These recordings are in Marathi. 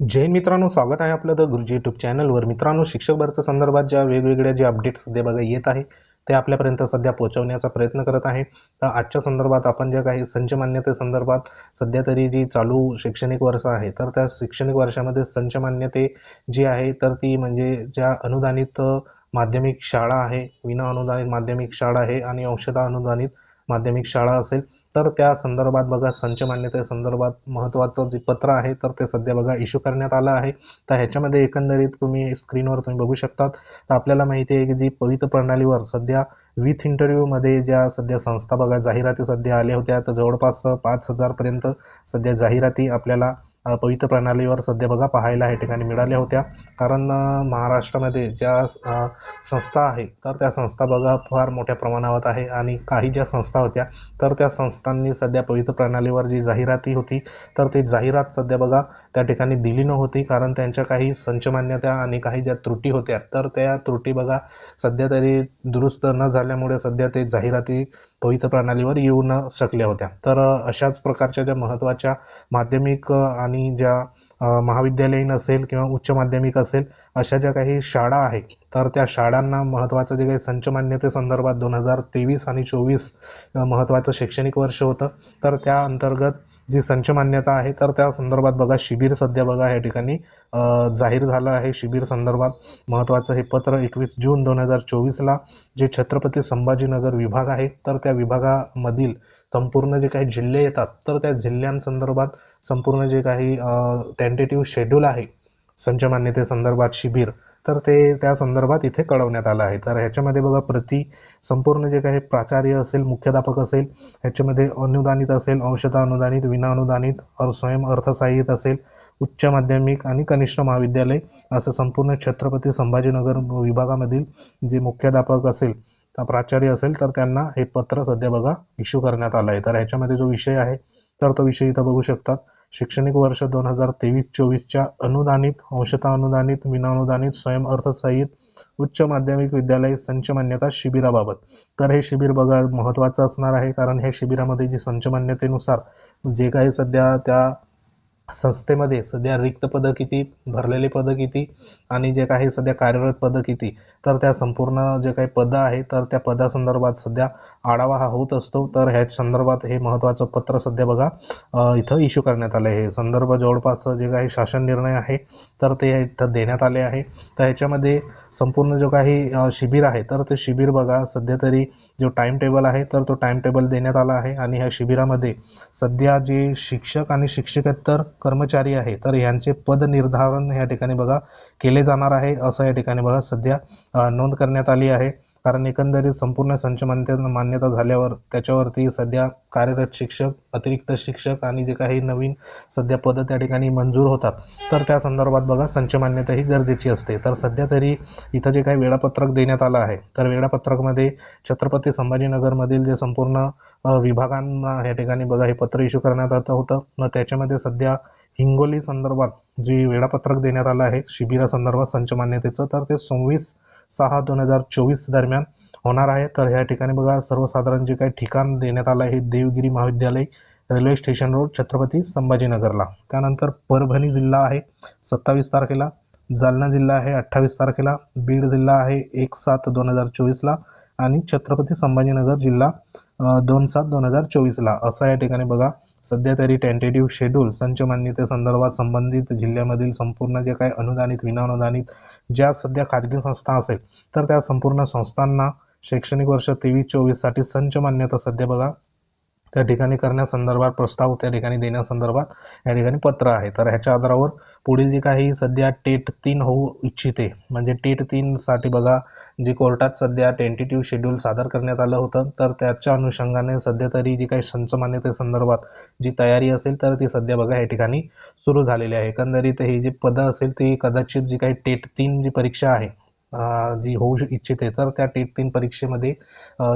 जय मित्रांनो स्वागत आहे आपलं द गुरुजी यूट्यूब चॅनलवर मित्रांनो शिक्षक भरच्या संदर्भात ज्या वेगवेगळ्या जे अपडेट्स सध्या बघा येत आहे ते आपल्यापर्यंत सध्या पोहोचवण्याचा प्रयत्न करत आहे. तर आजच्या संदर्भात आपण ज्या काही संच मान्यतेसंदर्भात सध्या तरी जी चालू शैक्षणिक वर्ष आहे तर त्या शैक्षणिक वर्षामध्ये संच मान्यते जी आहे तर ती म्हणजे ज्या अनुदानित माध्यमिक शाळा आहे विना अनुदानित माध्यमिक शाळा आहे आणि औषधा अनुदानित माध्यमिक शाळा असेल तर त्या संदर्भात बघा संच मान्यतेसंदर्भात महत्त्वाचं जे पत्र आहे तर ते सध्या बघा इश्यू करण्यात आलं आहे. तर ह्याच्यामध्ये एकंदरीत तुम्ही स्क्रीनवर तुम्ही बघू शकतात. तर आपल्याला माहिती आहे की जी पवित्र प्रणालीवर सध्या विथ इंटरव्ह्यूमध्ये ज्या सध्या संस्था बघा जाहिराती सध्या आल्या होत्या. तर जवळपास पाच हजारपर्यंत सध्या जाहिराती आपल्याला पवित्र प्रणालीवर सध्या बघा पाहायला या ठिकाणी मिळाल्या होत्या. कारण महाराष्ट्रामध्ये ज्या संस्था आहे तर त्या संस्था बघा फार मोठ्या प्रमाणावर आहे. आणि काही ज्या संस्था होत्या तर त्या संस्था संस्थांनी सध्या पवित्र प्रणालीवर जी जाहिराती होती तर ती जाहिरात सध्या बघा त्या ठिकाणी दिली नव्हती कारण त्यांच्या काही संचमान्यता आणि काही ज्या त्रुटी होत्या तर त्या त्रुटी बघा सध्या तरी दुरुस्त न झाल्यामुळे सध्या ते जाहिराती पवित्र प्रणालीवर येऊ न शकल्या होत्या. तर अशाच प्रकारच्या ज्या महत्त्वाच्या माध्यमिक आणि ज्या महाविद्यालयीन असेल किंवा उच्च माध्यमिक असेल अशा ज्या काही शाळा आहेत तर त्या शाळांना महत्त्वाचं जे काही संच मान्यतेसंदर्भात दोन हजार तेवीस आणि चोवीस महत्त्वाचं शैक्षणिक वर्ष होतं. तर त्या अंतर्गत जी संच मान्यता आहे तर त्या संदर्भात बघा शिबिर सध्या बघा या ठिकाणी जाहीर झालं आहे. शिबिर संदर्भात महत्त्वाचं हे पत्र एकवीस जून दोन हजार चोवीसला जे छत्रपती संभाजीनगर विभाग आहे तर त्या विभागामधील संपूर्ण जे काही जिल्हे येतात तर त्या जिल्ह्यांसंदर्भात संपूर्ण जे काही टेंटेटिव्ह शेड्यूल आहे संच मान्यतेसंदर्भात शिबिर. तर ते त्या संदर्भात इथे कळवण्यात आलं आहे. तर ह्याच्यामध्ये बघा प्रति संपूर्ण जे काही प्राचार्य असेल मुख्याध्यापक असेल ह्याच्यामध्ये अनुदानित असेल अंशतः अनुदानित विना अनुदानित और स्वयं अर्थसहाय्यित असेल उच्च माध्यमिक आणि कनिष्ठ महाविद्यालय असं संपूर्ण छत्रपती संभाजीनगर विभागामधील जे मुख्याध्यापक असेल तर प्राचार्य असेल तर त्यांना हे पत्र सध्या बघा इश्यू करण्यात आलं आहे. तर ह्याच्यामध्ये जो विषय आहे तर तो विषय इथं बघू शकतात. शैक्षणिक वर्ष दोन हजार तेवीस चोवीसच्या अनुदानित अंशतः अनुदानित विनाअनुदानित स्वयं अर्थसहाय्यित उच्च माध्यमिक विद्यालय संच मान्यता शिबिराबाबत. तर हे शिबिर बघा महत्त्वाचं असणार आहे कारण हे शिबिरामध्ये जी संच मान्यतेनुसार जे काही सध्या त्या संस्थेमध्ये सध्या रिक्त पदं किती भरलेली पदं किती आणि जे काही सध्या कार्यरत पदं किती तर त्या संपूर्ण जे काही पदं आहे तर त्या पदासंदर्भात सध्या आढावा हा होत असतो. तर ह्या संदर्भात हे महत्त्वाचं पत्र सध्या बघा इथं इश्यू करण्यात आलं आहे हे संदर्भ जवळपास जे काही शासन निर्णय आहे तर ते इथं देण्यात आले आहे. तर ह्याच्यामध्ये संपूर्ण जो काही शिबिर आहे तर ते शिबिर बघा सध्या तरी जो टाईम टेबल आहे तर तो टाईम टेबल देण्यात आला आहे. आणि ह्या शिबिरामध्ये सध्या जे शिक्षक आणि शिक्षकेतर कर्मचारी आहे तर यांचे पद निर्धारण या ठिकाणी बघा केले जाणार आहे. असं या ठिकाणी बघा सध्या नोंद करण्यात आली आहे. कारण एकंदरीत संपूर्ण संच मान्यता झाल्यावर त्याच्यावरती सध्या कार्यरत शिक्षक अतिरिक्त शिक्षक आणि जे काही नवीन सध्या पदं त्या ठिकाणी मंजूर होतात. तर त्या संदर्भात बघा संच मान्यता ही गरजेची असते. तर सध्या तरी इथं जे काही वेळापत्रक देण्यात आलं आहे तर वेळापत्रकमध्ये छत्रपती संभाजीनगरमधील जे संपूर्ण विभागांना या ठिकाणी बघा हे पत्र इश्यू करण्यात आलं होतं. मग त्याच्यामध्ये सध्या हिंगोली संदर्भात जे वेळापत्रक देण्यात आलं आहे शिबिरासंदर्भात संच मान्यतेचं तर ते सव्वीस सहा दोन हजार चोवीस दरम्यान होणार आहे. तर ह्या ठिकाणी बघा सर्वसाधारण जे काही ठिकाण देण्यात आलं आहे देवगिरी महाविद्यालय रेल्वे स्टेशन रोड छत्रपती संभाजीनगरला. त्यानंतर परभणी जिल्हा आहे सत्तावीस तारखेला. जालना जिल्हा आहे अठ्ठावीस तारखेला. बीड जिल्हा आहे एक सात दोन हजार चोवीसला. आणि छत्रपती संभाजीनगर जिल्हा दोन सात दोन हजार चोवीसला. असं या ठिकाणी बघा सध्या तरी टेंटेटिव्ह शेड्यूल संच मान्यतेसंदर्भात संबंधित जिल्ह्यामधील संपूर्ण जे काही अनुदानित विनाअनुदानित ज्या सध्या खाजगी संस्था असेल तर त्या संपूर्ण संस्थांना शैक्षणिक वर्ष तेवीस चोवीससाठी संच मान्यता सध्या बघा त्या ठिकाणी करण्यासंदर्भात प्रस्ताव त्या ठिकाणी देण्यासंदर्भात या ठिकाणी पत्र आहे. तर ह्याच्या आधारावर पुढील जे काही सध्या टेट तीन होऊ इच्छिते म्हणजे टेट तीनसाठी बघा जे कोर्टात सध्या टेंटेटिव्ह शेड्यूल सादर करण्यात आलं होतं तर त्याच्या अनुषंगाने सध्या तरी जी काही संचमान्यतेसंदर्भात जी तयारी असेल तर ती सध्या बघा या ठिकाणी सुरू झालेली आहे. एकंदरीत ही जी पदं असेल ती कदाचित जी काही टेट तीन जी परीक्षा आहे जी होऊ इच्छिते तर त्या टेट तीन परीक्षेमध्ये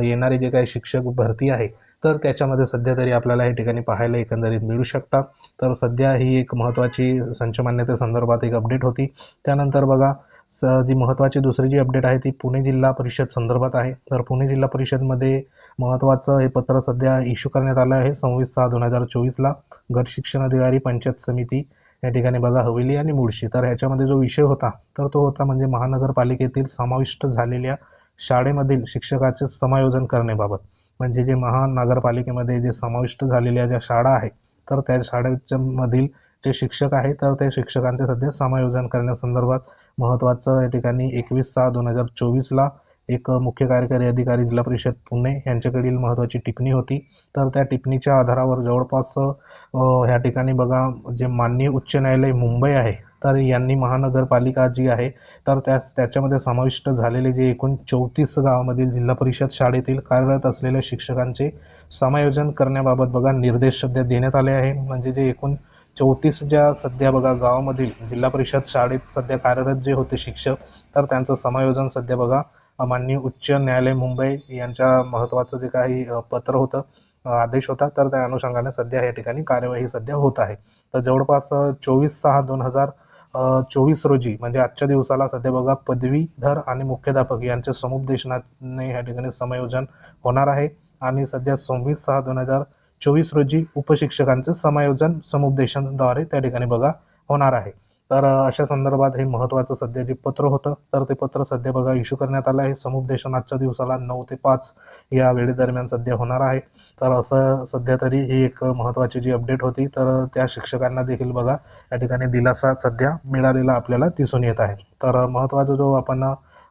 येणारे जे काही शिक्षक भरती आहे तर त्याच्यामध्ये सध्या तरी आपल्याला या ठिकाणी पाहायला एकंदरीत मिळू शकतात तर सध्या ही एक महत्त्वाची संचमान्यते संदर्भात एक अपडेट होती. त्यानंतर बघा स जी महत्त्वाची दुसरी जी अपडेट आहे ती पुणे जिल्हा परिषद संदर्भात आहे. तर पुणे जिल्हा परिषदमध्ये महत्त्वाचं हे पत्र सध्या इश्यू करण्यात आलं आहे. सव्वीस सहा दोन हजार चोवीसला गट शिक्षण अधिकारी पंचायत समिती या ठिकाणी बघा हवेली आणि मुळशी. तर ह्याच्यामध्ये जो विषय होता तर तो होता म्हणजे महानगरपालिकेतील समाविष्ट झालेल्या शाळेमधील शिक्षकाचे समायोजन करण्याबाबत. म्हणजे जे महानगरपालिकेमध्ये जे समाविष्ट झालेल्या ज्या शाळा आहेत तर त्या शाळेच्या मधील जे शिक्षक आहे तर त्या शिक्षकांचे सध्या समायोजन करण्यासंदर्भात महत्त्वाचं या ठिकाणी एकवीस सहा दोन हजार चोवीसला एक मुख्य कार्यकारी अधिकारी जिल्हा परिषद पुणे यांच्याकडील महत्त्वाची टिप्पणी होती. तर त्या टिप्पणीच्या आधारावर जवळपास ह्या ठिकाणी बघा जे माननीय उच्च न्यायालय मुंबई आहे तर यांनी महानगरपालिका जी आहे तर त्या त्याच्यामध्ये समाविष्ट झालेले जे एकूण चौतीस गावामधील जिल्हा परिषद शाळेतील कार्यरत असलेल्या शिक्षकांचे समायोजन करण्याबाबत बघा निर्देश सध्या देण्यात आले आहे. म्हणजे जे एकूण चौतीस ज्या सध्या बघा गावामधील जिल्हा परिषद शाळेत सध्या कार्यरत जे होते शिक्षक तर त्यांचं समायोजन सध्या बघा माननीय उच्च न्यायालय मुंबई यांच्या महत्त्वाचं जे काही पत्र होतं आदेश होता तर त्या अनुषंगाने सध्या या ठिकाणी कार्यवाही सध्या होत आहे. तर जवळपास चोवीस सहा दोन हजार चोवीस रोजी म्हणजे आजच्या दिवसाला सध्या बघा पदवीधर आणि मुख्याध्यापक यांचे समुपदेशनाने या ठिकाणी समायोजन होणार आहे. आणि सध्या सव्वीस सहा दोन हजार चोवीस रोजी उपशिक्षकांचे समायोजन समुपदेशनद्वारे त्या ठिकाणी बघा होणार आहे. तर अशा संदर्भात हे महत्त्वाचं सध्या जे पत्र होतं तर ते पत्र सध्या बघा इश्यू करण्यात आलं आहे. समुपदेशन आजच्या दिवसाला नऊ ते पाच या वेळेदरम्यान सध्या होणार आहे. तर असं सध्या तरी ही एक महत्त्वाची जी अपडेट होती तर त्या शिक्षकांना देखील बघा या ठिकाणी दिलासा सध्या मिळालेला आपल्याला दिसून येत आहे. तर महत्त्वाचा जो आपण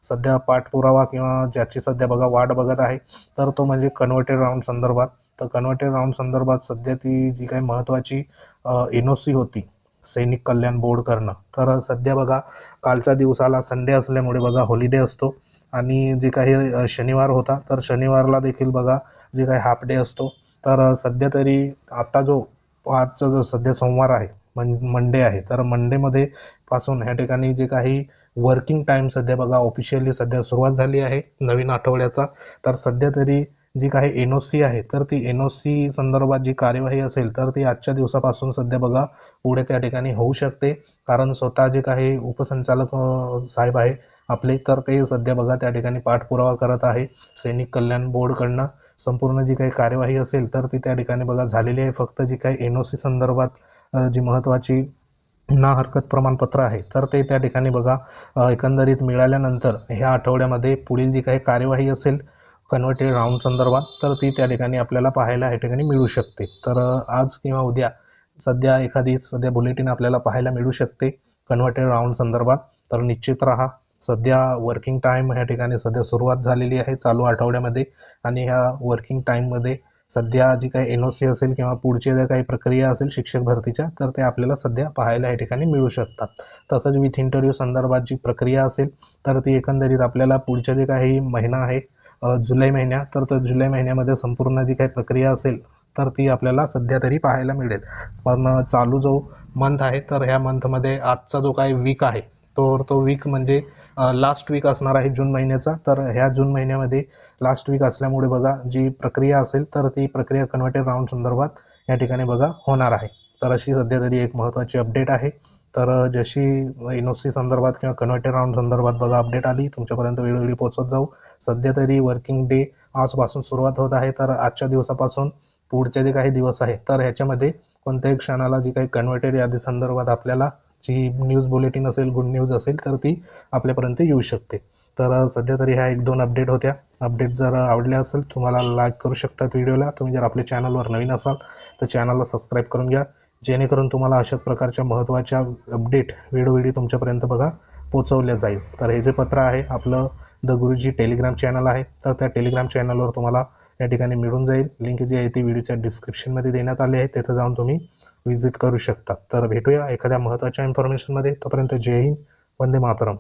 सध्या पाठपुरावा किंवा ज्याची सध्या बघा वाट बघत आहे तर तो म्हणजे कन्व्हर्टेड राऊंड संदर्भात. तर कन्व्हर्टेड राऊंड संदर्भात सध्या ती जी काही महत्त्वाची एन ओ सी होती सैनिक कल्याण बोर्ड करणं. तर सध्या बघा कालच्या दिवसाला संडे असल्यामुळे बघा हॉलिडे असतो. आणि जे काही शनिवार होता तर शनिवारला देखील बघा जे काही हाफ डे असतो. तर सध्या तरी आत्ता जो आजचा जो सध्या सोमवार आहे मन मंडे आहे तर मंडेमध्ये पासून ह्या ठिकाणी जे काही वर्किंग टाईम सध्या बघा ऑफिशियली सध्या सुरुवात झाली आहे नवीन आठवड्याचा. तर सध्या तरी जी काही एन ओ सी आहे तर ती एन ओ सी संदर्भात जी कार्यवाही असेल तर ती आजच्या दिवसापासून सध्या बघा पुढे त्या ठिकाणी होऊ शकते. कारण स्वतः जे काही उपसंचालक साहेब आहे आपले तर ते सध्या बघा त्या ठिकाणी पाठपुरावा करत आहे. सैनिक कल्याण बोर्डकडनं संपूर्ण जी काही कार्यवाही असेल तर ती त्या ठिकाणी बघा झालेली आहे. फक्त जी काही एन ओ सी संदर्भात जी महत्त्वाची ना हरकत प्रमाणपत्र आहे तर ते त्या ठिकाणी बघा एकंदरीत मिळाल्यानंतर ह्या आठवड्यामध्ये पुढील जी काही कार्यवाही असेल कन्व्हर्टेड राऊंड संदर्भात तर ती त्या ठिकाणी आपल्याला पाहायला या ठिकाणी मिळू शकते. तर आज किंवा उद्या सध्या एखादी सध्या बुलेटिन आपल्याला पाहायला मिळू शकते कन्व्हर्टेड राऊंड संदर्भात. तर निश्चित राहा सध्या वर्किंग टाईम ह्या ठिकाणी सध्या सुरुवात झालेली आहे चालू आठवड्यामध्ये. आणि ह्या वर्किंग टाईममध्ये सध्या जी काही एन ओ सी असेल किंवा पुढच्या ज्या काही प्रक्रिया असेल शिक्षक भरतीच्या तर ते आपल्याला सध्या पाहायला या ठिकाणी मिळू शकतात. तसंच विथ इंटरव्ह्यू संदर्भात जी प्रक्रिया असेल तर ती एकंदरीत आपल्याला पुढच्या जे काही महिना आहे जुलै महिन्यात तर तो जुलै महिन्यामध्ये संपूर्ण जी काही प्रक्रिया असेल तर ती आपल्याला सध्या तरी पाहायला मिळेल. पण चालू जो मंथ आहे तर ह्या मंथमध्ये आजचा जो काही वीक आहे तर तो वीक म्हणजे लास्ट वीक असणार आहे जून महिन्याचा. तर ह्या जून महिन्यामध्ये लास्ट वीक असल्यामुळे बघा जी प्रक्रिया असेल तर ती प्रक्रिया कन्व्हर्टेड राऊंड संदर्भात या ठिकाणी बघा होणार आहे. तर अशी सध्या तरी एक महत्त्वाची अपडेट आहे. तर जशी एन ओ सी संदर्भात किंवा कन्व्हर्टेड राऊंड संदर्भात बघा अपडेट आली तुमच्यापर्यंत वेळोवेळी पोहोचत जाऊ. सध्या तरी वर्किंग डे आजपासून सुरुवात होत आहे. तर आजच्या दिवसापासून पुढचे जे काही दिवस आहे तर ह्याच्यामध्ये कोणत्याही क्षणाला जी काही कन्व्हर्टेड यादी संदर्भात आपल्याला जी न्यूज बुलेटिन असेल गुड न्यूज असेल तर ती आपल्यापर्यंत येऊ शकते. तर सध्या तरी ह्या एक दोन अपडेट होत्या. अपडेट जर आवडल्या असेल तुम्हाला लाईक करू शकतात व्हिडिओला. तुम्ही जर आपल्या चॅनलवर नवीन असाल तर चॅनलला सबस्क्राईब करून घ्या. जेणेकरून तुम्हाला अशाच प्रकारच्या महत्त्वाच्या अपडेट वेळोवेळी तुमच्यापर्यंत बघा पोचवल्या जाईल. तर हे जे पत्र आहे आपलं द गुरुजी टेलिग्राम चॅनल आहे. तर त्या टेलिग्राम चॅनलवर तुम्हाला या ठिकाणी मिळून जाईल. लिंक जी आहे ती व्हिडिओच्या डिस्क्रिप्शनमध्ये देण्यात आली आहे. तिथं जाऊन तुम्ही व्हिजिट करू शकता. तर भेटूया एखाद्या महत्त्वाच्या इन्फॉर्मेशनमध्ये तोपर्यंत जय हिंद. वंदे मातरम.